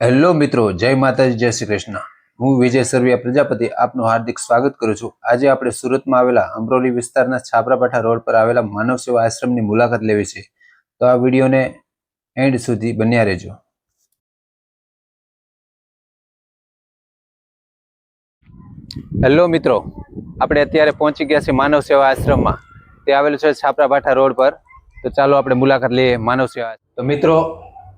Hello મિત્રો, જય માતાજી, જય શ્રી કૃષ્ણ. હું વિજય સરવિયા પ્રજાપતિ, આપનું હાર્દિક સ્વાગત કરું છું. આજે આપણે સુરતમાં આવેલા અમરોલી વિસ્તારના છાપરાપાઠા રોડ પર આવેલા માનવ સેવા આશ્રમની મુલાકાત લેવી છે. તો આ વિડીયોને એન્ડ સુધી બન્યા રહેજો. હેલો મિત્રો, આપણે અત્યારે પહોંચી ગયા છીએ માનવ સેવા આશ્રમમાં. તે આવેલું છે છાપરાપાઠા રોડ પર. તો ચાલો આપણે મુલાકાત લઈએ માનવ સેવા. તો મિત્રો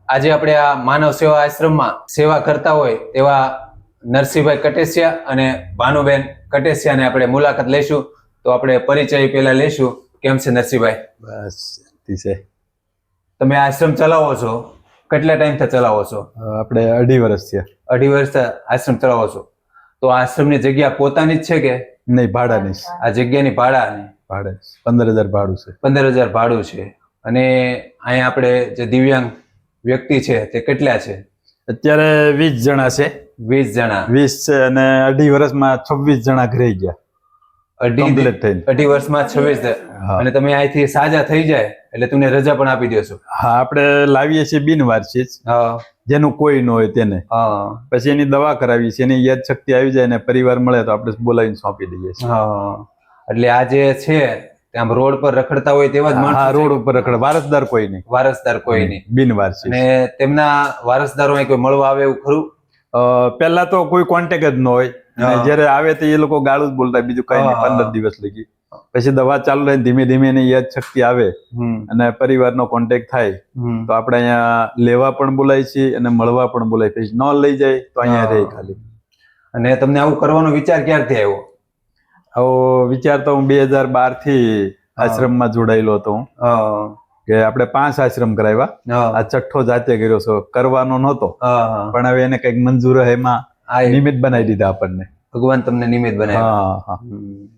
આજે આપણે આ માનવ સેવા આશ્રમમાં સેવા કરતા હોય તેવા નરસિંહભાઈ કટેસિયા અને ભાનુબેન કટેસિયાને આપણે મુલાકાત લઈશું. તો આપણે પરિચય પહેલા લઈશું. કેમ છે નરસિંહભાઈ? બસ છે. તમે આશ્રમ ચલાવો છો? કેટલા ટાઈમથી ચલાવો છો? આપણે અઢી વર્ષ થયા. અઢી વર્ષ આશ્રમ ચલાવો છો. તો આશ્રમની જગ્યા પોતાની જ છે કે? નહીં ભાડાની આ જગ્યાની ભાડાની? ભાડે પંદર હજાર ભાડું છે. પંદર હજાર ભાડું છે. અને અહીંયા આપણે જે દિવ્યાંગ વ્યક્તિ છે તે કેટલા છે? અત્યારે વીસ જણા છે. વીસ જણા. વીસ છે અને અઢી વર્ષમાં છવ્વીસ જણા ઘરે ગયા. અઢી અઢી વર્ષમાં છવ્વીસ અને તમે અહીંથી સાજા થઈ જાય એટલે તમને રજા પણ આપી દેશો. હા આપણે લાવીએ છીએ બિનવારસી જેનું કોઈ ન હોય તેને. હા. પછી એની દવા કરાવીએ છીએ એની યાદ શક્તિ આવી જાય ને પરિવાર મળે તો આપણે બોલાવીને સોંપી દઈએ છીએ. એટલે આ જે છે આમ રોડ પર રખડતા હોય તેવા જ માણસો રોડ ઉપર રખડ. વારસદાર કોઈ નહીં. વારસદાર કોઈ નહીં. બિનવારસી અને તેમના વારસદારો કોઈ મળવા આવે એવું ખરું? પેલા પહેલા તો કોઈ કોન્ટેક જ ન હોય. જયારે આવે તો એ લોકો ગાળું જ બોલતા બીજું કઈ નહીં. પંદર દિવસ લગી. પછી દવા ચાલુ રહે ધીમે ધીમે એની યાદ શક્તિ આવે. અને પરિવારનો કોન્ટેક્ટ થાય. તો આપણે અહીંયા લેવા પણ બોલાય છે અને મળવા પણ બોલાય. પછી ન લઈ જાય તો અહીંયા. રહે ખાલી. અને તમને આવું કરવાનો વિચાર ક્યારથી આવ્યો? આવો વિચાર તો હું બે હજાર બારથી. આશ્રમમાં જોડાયેલો હતો હું. કે આપણે પાંચ આશ્રમ કરાવ્યા. આ છઠ્ઠો જાતે કર્યો છો. કરવાનો નહોતો. પણ હવે એને કંઈક મંજૂર એમાં નિમિત્ત બનાવી દીધા આપણને. ભગવાન તમને નિમિત્ત હા. હમ.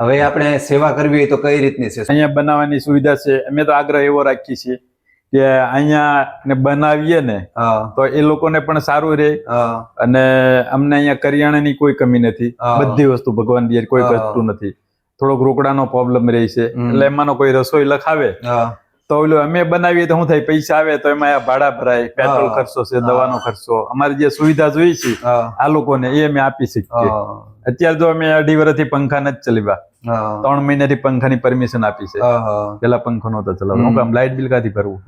હવે આપણે સેવા કરવી હોય તો કઈ રીતની છે? અહીંયા બનાવવાની સુવિધા છે. અમે તો આગ્રહ એવો રાખીએ છીએ કે અહીંયા ને બનાવીએ ને તો એ લોકોને પણ સારું રહે. અને અમને અહીંયા કરિયાણાની કોઈ કમી નથી. બધી વસ્તુ ભગવાન દિયે કોઈ વસ્તુ નથી. થોડોક રોકડાનો પ્રોબ્લેમ રહે છે. એટલે એમાંનો કોઈ રસોઈ લખાવે. તો ઓલું અમે બનાવીએ તો શું થાય? પૈસા આવે તો એમાં ભાડા ભરાય પેટ્રોલ ખર્ચો છે દવાનો ખર્ચો. અમારી જે સુવિધા જોઈએ છે આ લોકોને એ અમે આપી શકીએ. અત્યારે તો અમે અઢી વર્ષથી પંખા નથી ચલાવ્યા. ત્રણ મહિનાથી પંખાની પરમિશન આપી છે. પેલા પંખો નહોતો ચલાવતો. હું કામ લાઇટ બિલ કાથી ભરવું.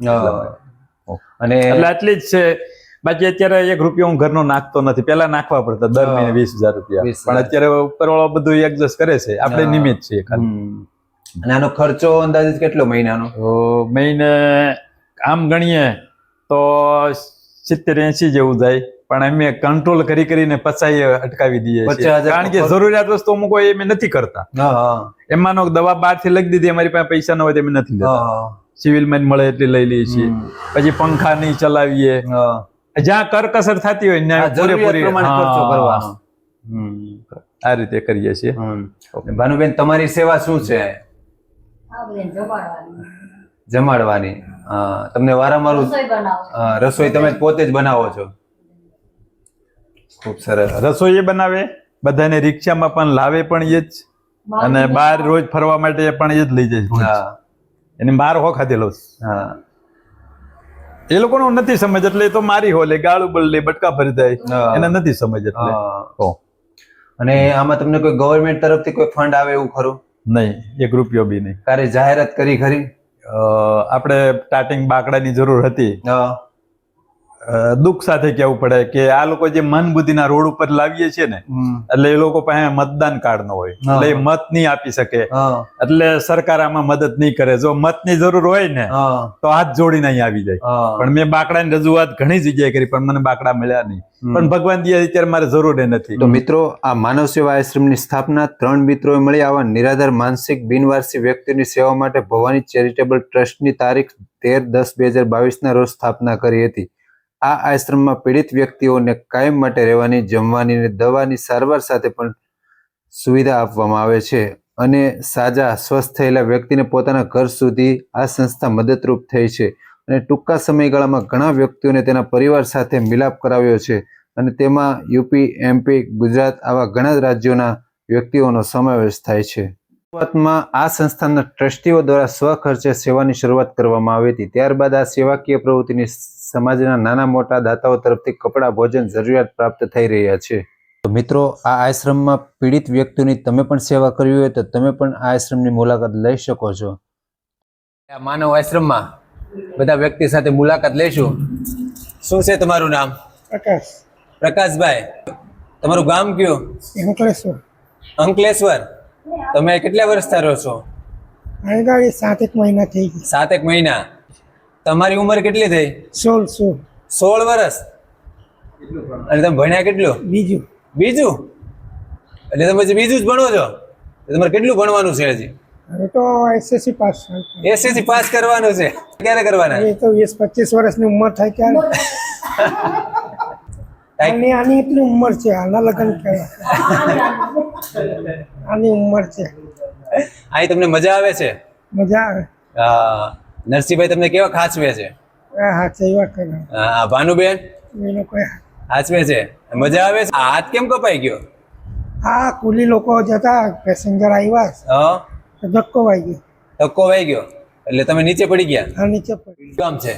અને એટલે આટલી જ છે. બાકી અત્યારે એક રૂપિયો હું ઘરનો નાખતો નથી. પેલા નાખવા પડતા દર મહિને વીસ હજાર રૂપિયા. પણ અત્યારે ઉપરવાળો બધું એડજસ્ટ કરે છે. આપણે. નિમિત્ત છીએ ખાલી. અને આનો ખર્ચો અંદાજે કેટલો મહિનાનો? મહિને આમ ગણીએ તો સિત્તેર એસી જેવું જાય. પણ અમે કંટ્રોલ કરી કરીને પચાઈ અટકાવી દઈએ કારણ કે જરૂરિયાત વસ્તુ અમુક હોય અમે નથી કરતા. હા હા. એમાંનો દવા બહારથી લખી દીધી અમારી પાસે પૈસા ન હોય તો અમે નથી લેતા. સિવિલમાં મળે એટલી લઈ લઈએ છીએ. પછી પંખા નહીં ચલાવીએ. જ્યાં કરકસર થતી હોય આ ત્યાં પૂરેપૂરી. આ રીતે કરીએ છીએ. હમ. ભાનુબેન તમારી સેવા શું છે? જમાડવાની. જમાડવાની. તમને વારંવાર હા, રસોઈ તમે પોતે જ બનાવો છો? ખૂબ સરસ. રસોઈ બનાવે? બધાને રિક્ષામાં પણ લાવે પણ એ જ. અને બહાર રોજ ફરવા માટે પણ એ જ લઈ જાય હા. એને માર હો ખાધેલો એ લોકો લોકોનું નથી સમજ એટલે એ તો મારી હોલે ગાળું બળલે બટકા ભરી. જાય એને નથી સમજ એટલે. હા. અને આમાં તમને કોઈ ગવર્મેન્ટ તરફથી કોઈ ફંડ આવે એવું ખરું? નહીં એક રૂપિયો બી નહીં. કારે જાહેરાત કરી ખરી? આપણે સ્ટાર્ટિંગ બાકડાની જરૂર હતી. દુઃખ સાથે કહેવું પડે કે આ લોકો જે મન બુદ્ધિના રોડ ઉપર લાવીએ છીએ ને એટલે એ લોકો પાસે મતદાન કાર્ડ ન હોય. એટલે એ મત નહીં આપી શકે. એટલે સરકાર આમાં મદદ નહીં કરે. જો મતની જરૂર હોય ને તો હાથ જોડીને અહીં આવી જાય. પણ મેં બાકડાની રજૂઆત ઘણી જગ્યાએ કરી પણ મને બાકડા મળ્યા નહીં. પણ ભગવાન દિયા અત્યારે મારે જરૂર એ નથી. તો મિત્રો આ માનવ સેવા આશ્રમની સ્થાપના ત્રણ મિત્રોએ મળી. આવા નિરાધાર માનસિક બિનવારસી વ્યક્તિની સેવા માટે ભવાની ચેરિટેબલ ટ્રસ્ટની તારીખ તેર દસ બે હજાર બાવીસના રોજ સ્થાપના કરી હતી. આ આશ્રમમાં પીડિત વ્યક્તિઓને કાયમ માટે રહેવાની, જમવાની અને દવાની સારવાર સાથે પણ સુવિધા આપવામાં આવે છે અને સાજા સ્વસ્થ થયેલા વ્યક્તિને પોતાના ઘર સુધી આ સંસ્થા મદદરૂપ થઈ છે અને ટૂંકા સમયગાળામાં ઘણા વ્યક્તિઓને તેના પરિવાર સાથે મિલાપ કરાવ્યો છે અને તેમાં યુપી, એમપી, ગુજરાત આવા ઘણા રાજ્યોના વ્યક્તિઓનો સમાવેશ થાય છે. શરૂઆતમાં આ સંસ્થાના ટ્રસ્ટીઓ દ્વારા સ્વખર્ચે સેવાની શરૂઆત કરવામાં આવી હતી. ત્યારબાદ આ સેવાકીય પ્રવૃત્તિની સમાજના નાના મોટા દાતાઓ તરફથી કપડાં ભોજન જરૂરિયાત પ્રાપ્ત થઈ રહ્યા છે. તો મિત્રો આ આશ્રમમાં પીડિત વ્યક્તિઓની તમે પણ સેવા કરવી હોય તો તમે પણ આ આશ્રમની મુલાકાત લઈ શકો છો. આ માનવ આશ્રમમાં બધા વ્યક્તિ સાથે મુલાકાત લઈશું. શું છે તમારું નામ? પ્રકાશ. પ્રકાશભાઈ તમારું ગામ કયું? અંકલેશ્વર. અંકલેશ્વર. તમે કેટલા વર્ષથી રહો છો? અહીં ગાડી સાત એક મહિના થઈ ગઈ. સાતેક મહિના. તમારી ઉંમર કેટલી થઈ? સોળ સોળ. સોળ વર્ષ? અને તમે ભણ્યા કેટલું? બીજું. બીજું? એટલે તમે બીજું જ ભણો છો તમારે કેટલું ભણવાનું છે હજી? હવે તો એસએસસી પાસ એસએસસી પાસ કરવાનું છે. ક્યારે કરવાના? એ તો વીસ પચીસ વર્ષની ઉંમર થાય ક્યારે આની આની એટલી ઉંમર છે આના લગ્ન કહેવાય. આની ઉંમર છે. અહીં તમને મજા આવે છે? મજા આવે. હા નરસિંહભાઈ તમને કેવા ખાચવે છે? એવા કરે હા ભાનુબેન? એ લોકો હાચવે છે. મજા આવે છે? હાથ કેમ કપાઈ ગયો? હા કુલી લોકો જતા પેસેન્જર આવ્યા હા? ધક્કો વાઈ ગયો ધક્કો વાઈ ગયો એટલે તમે નીચે પડી ગયા? આ નીચે પડી. ગામ છે?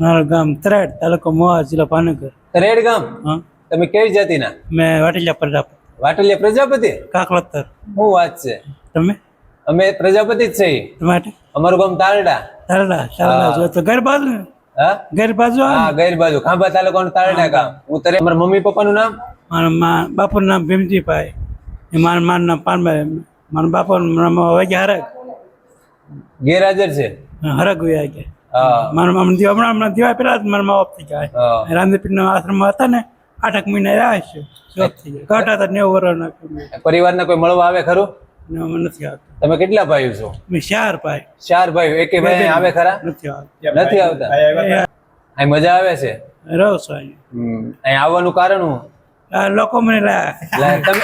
મારું ગામ તરાડ તાલુકો મોવા જિલ્લા ભાવનગર. રેડ ગામ? હા. તમે કેવી જાતિના? મેં વાટેલિયા પ્રજાપતિ. વાટલિયા પ્રજાપતિ? કાકલતર. શું વાત છે? તમે? અમે પ્રજાપતિ જ છીએ તમારે અમારું ગામ તારડા. તારડા તારડા જો તો ઘર બાજુ. હા? ઘર બાજુ હા ગેર બાજુ. ખાંભા તાલુકાનું તારડા ગામ. હું તરે મારા મમ્મી પપ્પાનું નામ? મારા મા બાપુનું નામ ભીમજીભાઈ. એ મારા મારું નામ પાનભાઈ. મારા બાપાનું નામ હરક ગેરહાજર છે? હરક ગયા મારા મામા દીવા હમણાં હમણાં દીવા પેલા જ મારા મા બાપ થઈ જાય હા. રામદેવપીરના આશ્રમમાં હતા ને આઠક મહિના રહ્યા છે. જોબ થઈ ગયા. ઘટા હતા નેવું વર્ષના પરિવારના કોઈ મળવા આવે ખરું? નથી આવતું. તમે કેટલા ભાઈઓ છો? મેં ચાર ભાઈ. ચાર ભાઈઓ. એક ભાઈ આવે ખરા? નથી આવતું. નથી આવતા? અહીં મજા આવે છે? રહો છો અહીંયા અહીં આવવાનું કારણ હું લોકો મને તમે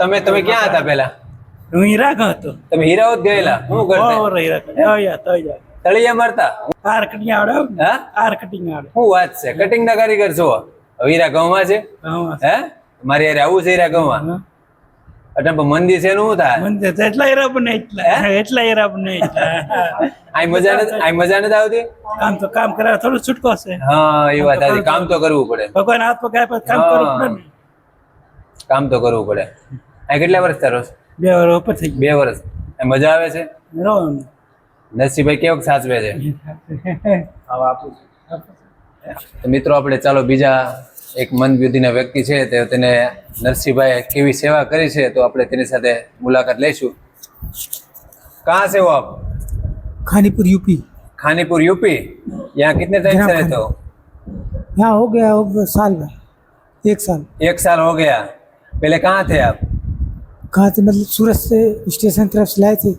તમે તમે ક્યાં હતા પેલા હું હીરા હતો. તમે હીરાવત ગયેલા? શું કરતા? હીરા તળિયા મારતા? આર કટિંગ આવડે હો. હા? આર કટિંગ આવડે શું વાત છે? કટિંગ ના કારીગર છો? હીરા ગામમાં છે? હે? મારે યાર આવું છે હીરા ગામમાં. એટલે મંદિર છે નું થાય? તો એટલા હીરા બને એટલા. એટલા હીરા બને આ મજા ન આ મજા ન આવતી? કામ તો કામ કરે થોડું છૂટકો છે. હા એ વાત આજે કામ તો કરવું પડે. ભગવાન હાથ પગાર પર કામ કરવું પડે કામ તો કરવું પડે. આ કેટલા વર્ષ તારો બે વર્ષ ઉપર થઈ બે વર્ષ. મજા આવે છે. નરસિંહભાઈ કેવક સાચવે છે તો મિત્રો આપણે ચાલો બીજા એક મંદબુદ્ધિના વ્યક્તિ છે તે તેને નરસિંહભાઈ કેવી સેવા કરી છે તો આપણે તેની સાથે મુલાકાત લઈશું कहाँ से हो आप खानीपुर यूपी खानीपुर यूपी यहाँ कितने टाइम से रहते हो यहाँ हो गया हो गया साल भर एक साल एक साल हो गया पहले कहाँ थे आप कहाँ से मतलब सूरत से स्टेशन तरफ से लाए थे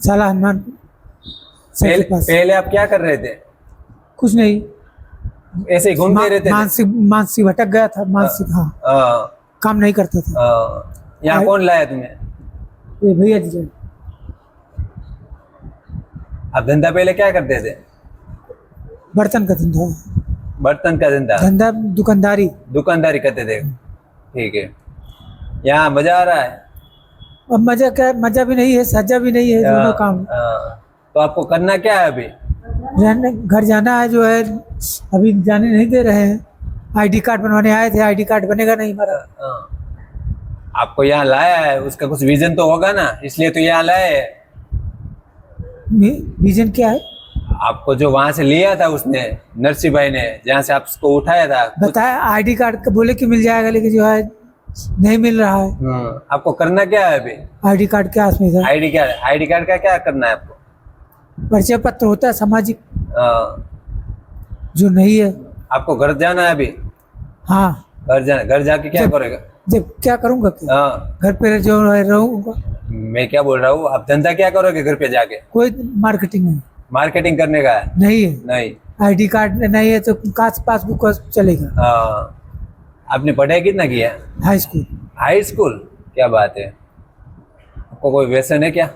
साला हनुमान सर पहले, पहले आप क्या कर रहे थे? कुछ नहीं। ऐसे ही घूमते मा- रहते थे? मानसिक मानसिक भटक गया था मानसिक हाँ। हाँ, काम नहीं करता था। हाँ। यहाँ कौन लाया तुम्हें? ये भैया जी आप धंधा पहले क्या करते थे? बर्तन का धंधा। बर्तन का धंधा? धंधा दुकानदारी। दुकानदारी करते थे। ठीक है। यहाँ मज़ा आ रहा है? अब मज़ा क्या मज़ा भी नहीं है सजा भी नहीं है। दोनों काम। हाँ, तो आपको करना क्या है अभी? रहने घर जाना है जो है अभी जाने नहीं दे रहे हैं। आईडी कार्ड बनवाने आए थे आईडी कार्ड बनेगा नहीं हमारा। हाँ। आपको यहाँ लाया है उसका कुछ विजन तो होगा ना इसलिए तो यहाँ लाए हैं। विजन क्या है? आपको जो वहाँ से लिया था उसने नरसिंह भाई ने जहाँ से आपको उठाया था बताया आईडी कार्ड का बोले कि मिल जाएगा लेकिन जो है नहीं मिल रहा है। हम्म, आपको करना क्या है अभी? आईडी कार्ड के आस में आईडी कार्ड आईडी कार्ड का क्या करना है आपको? परिचय पत्र होता है सामाजिक। जो नहीं है। आपको घर जाना है अभी? हाँ। घर जाना घर जाके क्या करेगा? जब क्या करूँगा क्या हाँ। घर पे जो रहूँगा। मैं क्या बोल रहा हूँ आप धंधा क्या करोगे घर पे जाके? कोई मार्केटिंग नहीं। मार्केटिंग करने का है? नहीं है। नहीं। आईडी कार्ड नहीं है तो काश पासबुक चलेगा। हाँ आपने पढ़ाई कितना किया हाई स्कूल। High school? क्या बात है। आपको कोई व्यसन है क्या?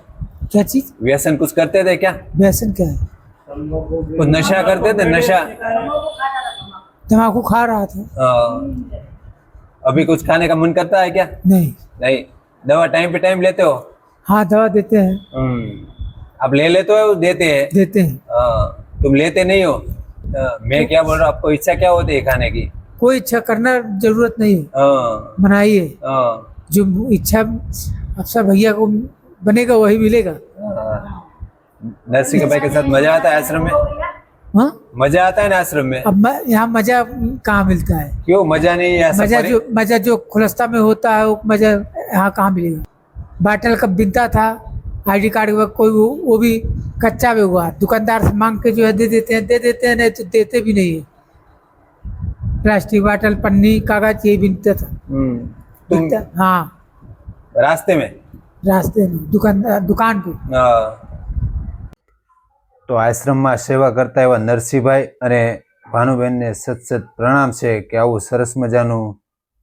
क्या चीज़? व्यसन कुछ करते थे क्या? व्यसन क्या है? कुछ नशा करते थे? नशा? तम्बाकू खा रहा था। अभी कुछ खाने का मन करता है क्या? नहीं। नहीं। दवा टाइम पे टाइम लेते हो? हाँ दवा देते हैं। हम्म, आप ले लेते हो देते हैं? देते हैं। तुम लेते नहीं हो? मैं क्या बोल रहा हूँ आपको इच्छा क्या होती है खाने की? कोई इच्छा करना ज़रूरत नहीं है। बनाइए हाँ, जो इच्छा अफसर भैया को बनेगा वही मिलेगा। हाँ। नरसिंह भाई के साथ मज़ा आता है आश्रम में? हाँ? मज़ा आता है ना आश्रम में? अब यहाँ मज़ा कहाँ मिलता है? क्यों मज़ा नहीं है मज़ा जो मज़ा जो खुलस्ता में होता है वो मज़ा यहाँ कहाँ मिलेगा? बाटल कब बिनता था? आईडी कार्ड के बाद कोई वो, वो भी कच्चा में हुआ। दुकानदार से मांग के जो है दे देते हैं दे देते हैं नहीं तो देते भी नहीं है। प्लास्टिक बाटल पन्नी कागज़ ये बिनता था। हम्म, तुम हाँ। रास्ते में? રાસ્તે દુકાન પર તો આશ્રમમાં સેવા કરતા એવા નરસિંહભાઈ અને ભાનુબેનને સતસત પ્રણામ છે કે આવું સરસ મજાનું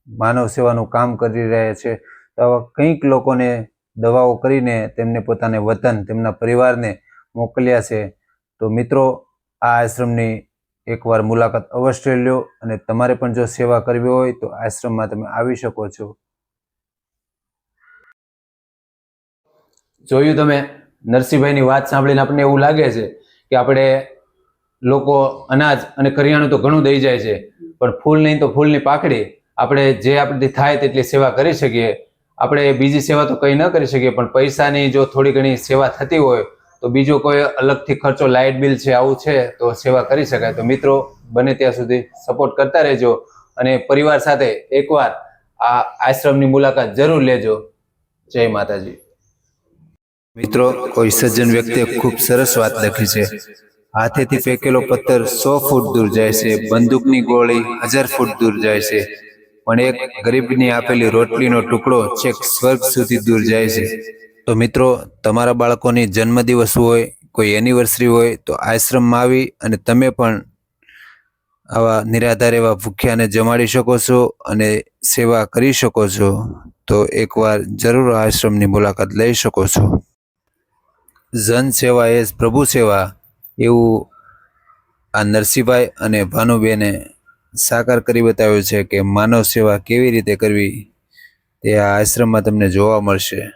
માનવ સેવાનું કામ કરી રહ્યા છે. તો આવા કંઈક લોકોને દવાઓ કરીને તેમને પોતાને વતન તેમના પરિવારને મોકલ્યા છે. તો મિત્રો આ આશ્રમની એકવાર મુલાકાત અવશ્ય લ્યો અને તમારે પણ જો સેવા કરવી હોય તો આશ્રમમાં તમે આવી શકો છો. જોયું તમે? નરસિંહભાઈની વાત સાંભળીને આપણને એવું લાગે છે કે આપણે લોકો અનાજ અને કરિયાણું તો ઘણું દઈ જાય છે, પણ ફૂલ નહીં તો ફૂલની પાકડી. આપણે જે આપણી થાય તેટલી સેવા કરી શકીએ. આપણે બીજી સેવા તો કંઈ ન કરી શકીએ, પણ પૈસાની જો થોડી ઘણી સેવા થતી હોય, તો બીજો કોઈ અલગથી ખર્ચો, લાઇટ બિલ છે, આવું છે, તો સેવા કરી શકાય. તો મિત્રો, બને ત્યાં સુધી સપોર્ટ કરતા રહેજો અને પરિવાર સાથે એકવાર આ આશ્રમની મુલાકાત જરૂર લેજો. જય માતાજી. મિત્રો, કોઈ સજ્જન વ્યક્તિએ ખૂબ સરસ વાત લખી છે. હાથેથી ફેંકેલો પથ્થર સો ફૂટ દૂર જાય છે, બંદૂકની ગોળી હજાર ફૂટ દૂર જાય છે, પણ એક ગરીબની આપેલી રોટલીનો ટુકડો છેક સ્વર્ગ સુધી દૂર જાય છે. તો મિત્રો, તમારા બાળકોની જન્મદિવસ હોય, કોઈ એનિવર્સરી હોય, તો આશ્રમમાં આવી અને તમે પણ આવા નિરાધાર એવા ભૂખ્યાને જમાડી શકો છો અને સેવા કરી શકો છો. તો એકવાર જરૂર આશ્રમની મુલાકાત લઈ શકો છો. જન સેવા એ પ્રભુ સેવા એવું આ નરસિંહભાઈ અને ભાનુબેને સાકાર કરી બતાવ્યું છે કે માનવ સેવા કેવી રીતે કરવી તે આ આશ્રમમાં તમને જોવા મળશે.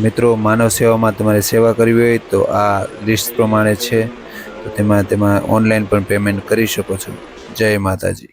મિત્રો, માનવ સેવામાં તમારે સેવા કરવી હોય તો આ લિસ્ટ પ્રમાણે છે. તો તેમાં તેમાં ઓનલાઈન પણ પેમેન્ટ કરી શકો છો. જય માતાજી.